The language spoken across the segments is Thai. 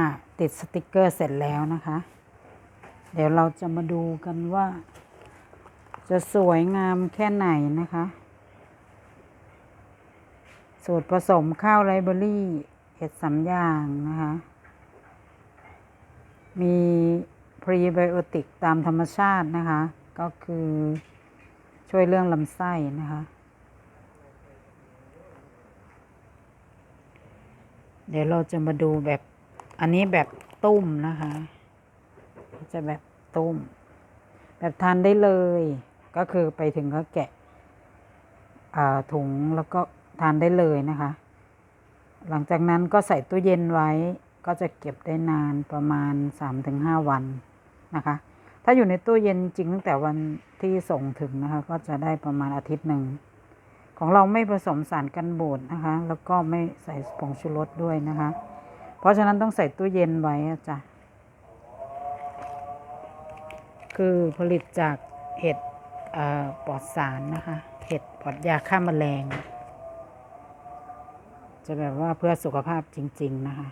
อะติดสติกเกอร์เสร็จแล้วนะคะ เดี๋ยวเราจะมาดูกันว่า จะสวยงามแค่ไหนนะคะ สูตรผสมข้าวไรเบอรี่เห็ดสามอย่างนะคะ มีพรีไบโอติกตามธรรมชาตินะคะ ก็คือช่วยเรื่องลำไส้นะคะเดี๋ยวเราจะมาดูแบบ อันนี้แบบตุ้มนะคะ จะแบบตุ้ม แบบทานได้เลย ก็คือไปถึงก็แกะถุงแล้วก็ทานได้เลยนะคะ หลังจากนั้นก็ใส่ตู้เย็นไว้ ก็จะเก็บได้นานประมาณ 3-5 วันนะคะ ถ้าอยู่ในตู้เย็นจริงตั้งแต่วันที่ส่งถึงนะคะ ก็จะได้ประมาณอาทิตย์หนึ่ง ของเราไม่ผสมสารกันบูดนะคะ แล้วก็ไม่ใส่ผงชูรสด้วยนะคะ เพราะฉะนั้นต้องใส่ตู้เย็นไว้จ้ะ คือผลิตจากเห็ดปลอดสารนะคะ เห็ดปลอดยาฆ่าแมลง จะแบบว่าเพื่อสุขภาพจริง ๆ นะคะ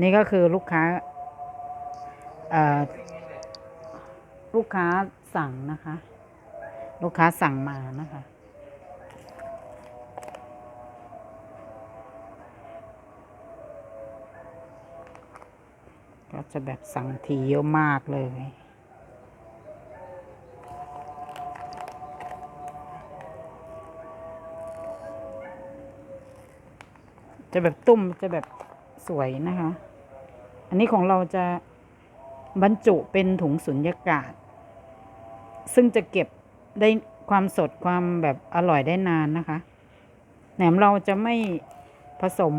นี่ก็คือลูกค้าลูกค้าสั่งนะคะ ลูกค้าสั่งมานะคะ ก็จะแบบสั่งทีเยอะมากเลย จะแบบตุ้มจะแบบสวยนะคะ อันนี้ของเราจะบรรจุเป็นถุงสุญญากาศ ซึ่งจะเก็บได้ความสดความแบบอร่อยได้นานนะคะ แหนมเราจะไม่ผสม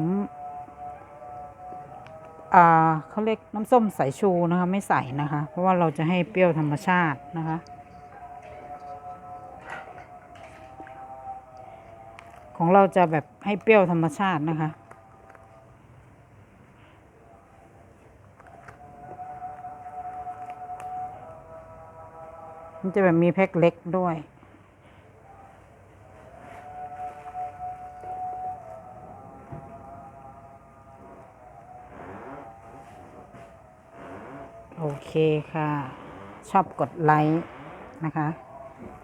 เขาเรียกน้ำส้มสายชูนะคะไม่ใส่นะคะ เพราะว่าเราจะให้เปรี้ยวธรรมชาตินะคะ ของเราจะแบบให้เปรี้ยวธรรมชาตินะคะมันจะแบบมีแพ็คเล็กด้วย โอเคค่ะ ชอบกดไลค์นะคะ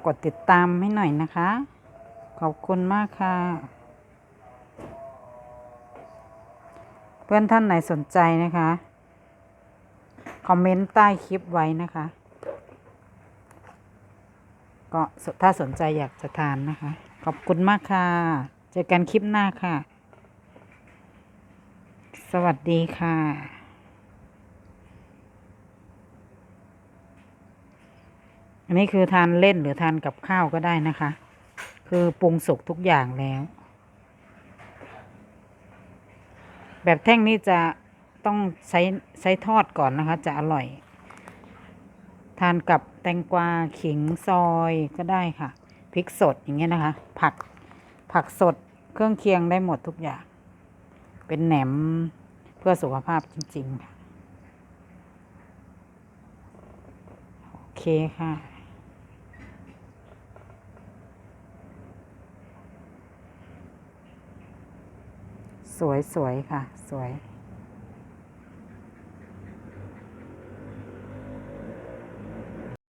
กดติดตามให้หน่อยนะคะ ขอบคุณมากค่ะ เพื่อนท่านไหนสนใจนะคะ คอมเมนต์ใต้คลิปไว้นะคะ ก็ถ้าสนใจอยากจะทานนะคะ ขอบคุณมากค่ะ เจอกันคลิปหน้าค่ะ สวัสดีค่ะ นนี้คือทานเล่นหรือทานกับข้าวก็ได้นะคะ คือปรุงสุกทุกอย่างแล้ว แบบแท่งนี้จะต้องใช้ใช้ทอดก่อนนะคะ จะอร่อย ทานกับแตงกวาขิงซอยก็ได้ค่ะพริกสดอย่างเงี้ยนะคะ ผักผักสดเครื่องเคียงได้หมดทุกอย่าง เป็นแหนมเพื่อสุขภาพจริง ๆ ค่ะ โอเคค่ะ สวยๆค่ะ สวย